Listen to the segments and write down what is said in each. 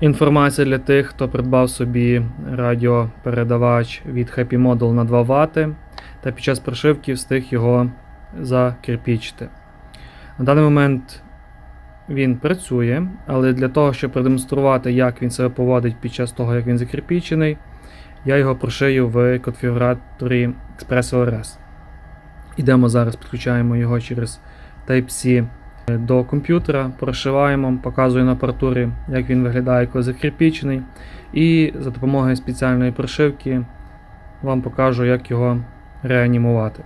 Інформація для тих, хто придбав собі радіопередавач від Happy Model на 2 Вт та під час прошивки встиг його закирпічити. На даний момент він працює, але для того, щоб продемонструвати, як він себе поводить під час того, як він закирпічений, я його прошию в конфігураторі ExpressLRS. Ідемо зараз, підключаємо його через Type-C до комп'ютера, прошиваємо, показую на апаратурі, як він виглядає, коли закріпічений. І за допомогою спеціальної прошивки вам покажу, як його реанімувати.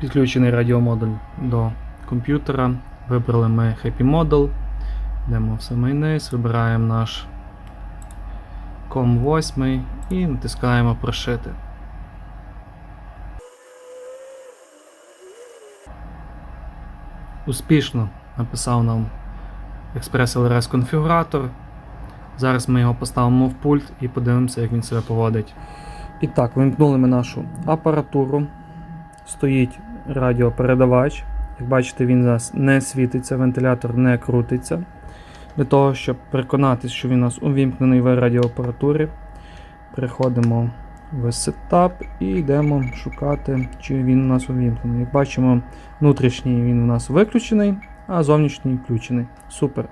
Підключений радіомодуль до комп'ютера. Вибрали ми Happy Model. Йдемо в самий низ, вибираємо наш COM 8 і натискаємо прошити. Успішно написав нам Express LRS конфігуратор. Зараз ми його поставимо в пульт і подивимося, як він себе поводить. І так, вимкнули ми нашу апаратуру. Стоїть радіопередавач. Як бачите, він нас не світиться, вентилятор не крутиться. Для того, щоб переконатися, що він у нас увімкнений в радіоапаратурі, переходимо в Setup і йдемо шукати, чи він у нас увімкнений. Як бачимо, внутрішній він у нас виключений, а зовнішній включений. Супер.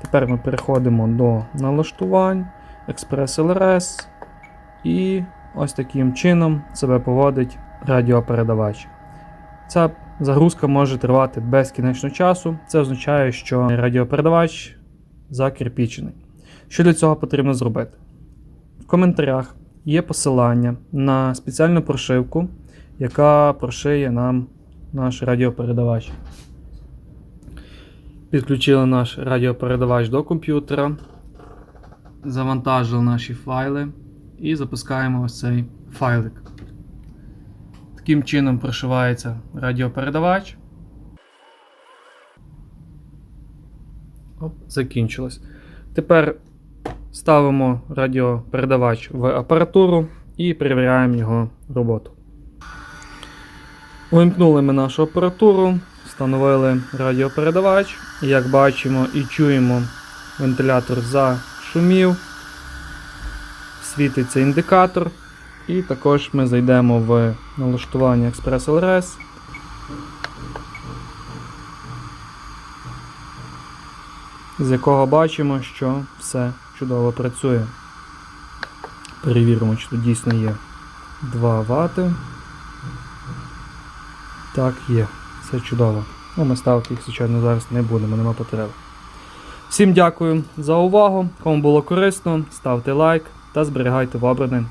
Тепер ми переходимо до налаштувань, Express LRS і ось таким чином себе поводить радіопередавач. Ця загрузка може тривати безкінечно часу. Це означає, що радіопередавач закирпічений. Що для цього потрібно зробити? В коментарях є посилання на спеціальну прошивку, яка прошиє нам наш радіопередавач. Підключили наш радіопередавач до комп'ютера, завантажили наші файли і запускаємо ось цей файлик. Таким чином прошивається радіопередавач. Оп, закінчилось. Тепер ставимо радіопередавач в апаратуру і перевіряємо його роботу. Увімкнули ми нашу апаратуру, встановили радіопередавач. Як бачимо і чуємо, вентилятор зашумів, світиться індикатор. І також ми зайдемо в налаштування Express LRS. З якого бачимо, що все чудово працює. Перевіримо, чи тут дійсно є 2 вати. Так, є. Все чудово. Ну, ми ставити їх, звичайно, зараз не будемо, нема потреби. Всім дякую за увагу. Кому було корисно, ставте лайк та зберігайте в обране